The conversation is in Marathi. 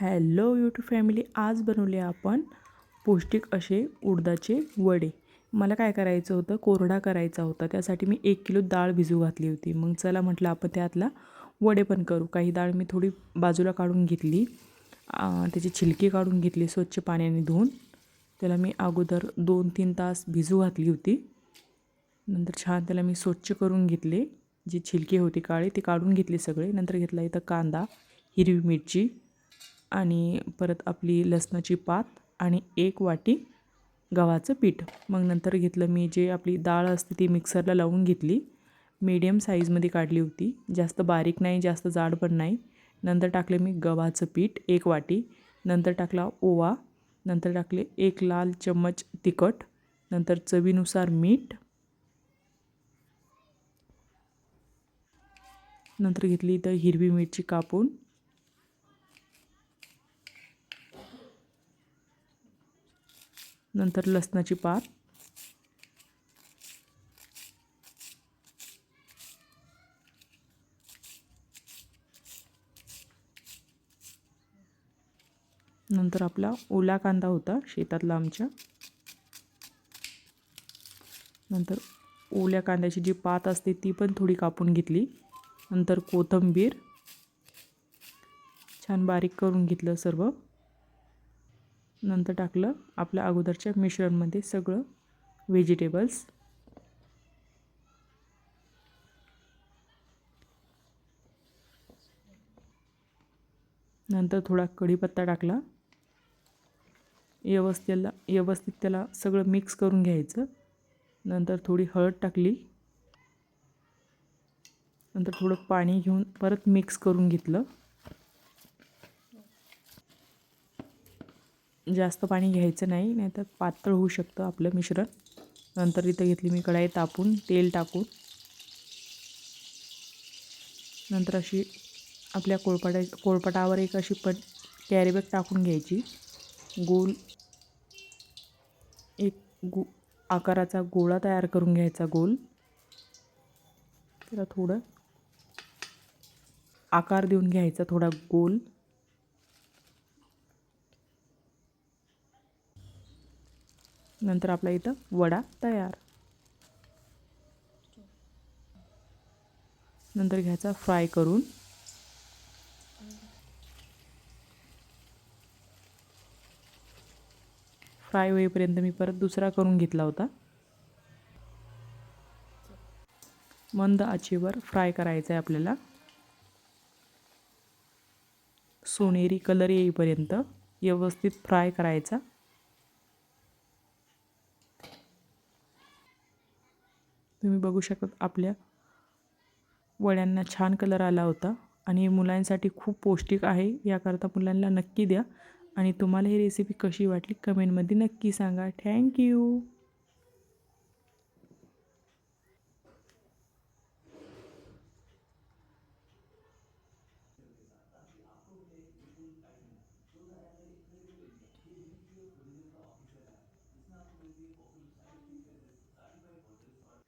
हॅलो यूट्यूब फॅमिली आज बनवले आपण पौष्टिक असे उडदाचे वडे. मला काय करायचं होतं? कोरडा करायचा होता. त्यासाठी मी एक किलो डाळ भिजू घातली होती. मग चला म्हटलं आपण त्यातला वडे पण करू. काही डाळ मी थोडी बाजूला काढून घेतली. त्याची छिलकी काढून घेतली स्वच्छ पाण्याने धुवून. त्याला मी अगोदर दोन तीन तास भिजू घातली होती. नंतर छान त्याला मी स्वच्छ करून घेतले. जी छिलकी होती काळी ती काढून घेतली सगळे. नंतर घेतला इथं कांदा हिरवी मिरची आणि परत आपली लसणाची पात आणि एक वाटी गव्हाचं पीठ. मग नंतर घेतलं मी जे आपली डाळ असते ती मिक्सरला लावून घेतली. मीडियम साईजमध्ये काढली होती. जास्त बारीक नाही जास्त जाड पण नाही. नंतर टाकले मी गव्हाचं पीठ एक वाटी. नंतर टाकला ओवा. नंतर टाकले एक लाल चम्मच तिखट. नंतर चवीनुसार मीठ. नंतर घेतली इथं हिरवी मिरची कापून. नंतर लसणाची पात. नंतर आपला ओला कांदा होता शेतातला आमच्या. नंतर ओल्या कांद्याची जी पात असते ती पण थोडी कापून घेतली. नंतर कोथिंबीर. छान बारीक करून घेतलं सर्व. नंतर टाकलं आपल्या अगोदरच्या मिश्रणमध्ये सगळं व्हेजिटेबल्स. नंतर थोडा कढीपत्ता टाकला. व्यवस्थेला व्यवस्थित त्याला सगळं मिक्स करून घ्यायचं. नंतर थोडी हळद टाकली. नंतर थोडं पाणी घेऊन परत मिक्स करून घेतलं. जास्त पाणी घ्यायचं नाही नाहीतर पातळ होऊ शकतं आपलं मिश्रण. नंतर इथं घेतली मी कढाई तापून तेल टाकून. नंतर अशी आपल्या कोळपाटा कोळपटावर एक अशी पण कॅरीबॅग टाकून घ्यायची. गोल एक गो आकाराचा गोळा तयार करून घ्यायचा गोल. त्याला थोडं आकार देऊन घ्यायचा थोडा गोल. नंतर आपला इथं वडा तयार. नंतर घ्यायचा फ्राय करून. फ्राय होईपर्यंत मी परत दुसरा करून घेतला होता. मंद आचेवर फ्राय करायचा आहे आपल्याला. सोनेरी कलर येईपर्यंत व्यवस्थित फ्राय करायचा. तुम्ही बघू शकत आपल्या वड्यांना छान कलर आला होता. आणि मुलांसाठी खूप पौष्टिक आहे. याकरता मुलांना नक्की द्या. आणि तुम्हाला ही रेसिपी कशी वाटली कमेंटमध्ये नक्की सांगा. थँक्यू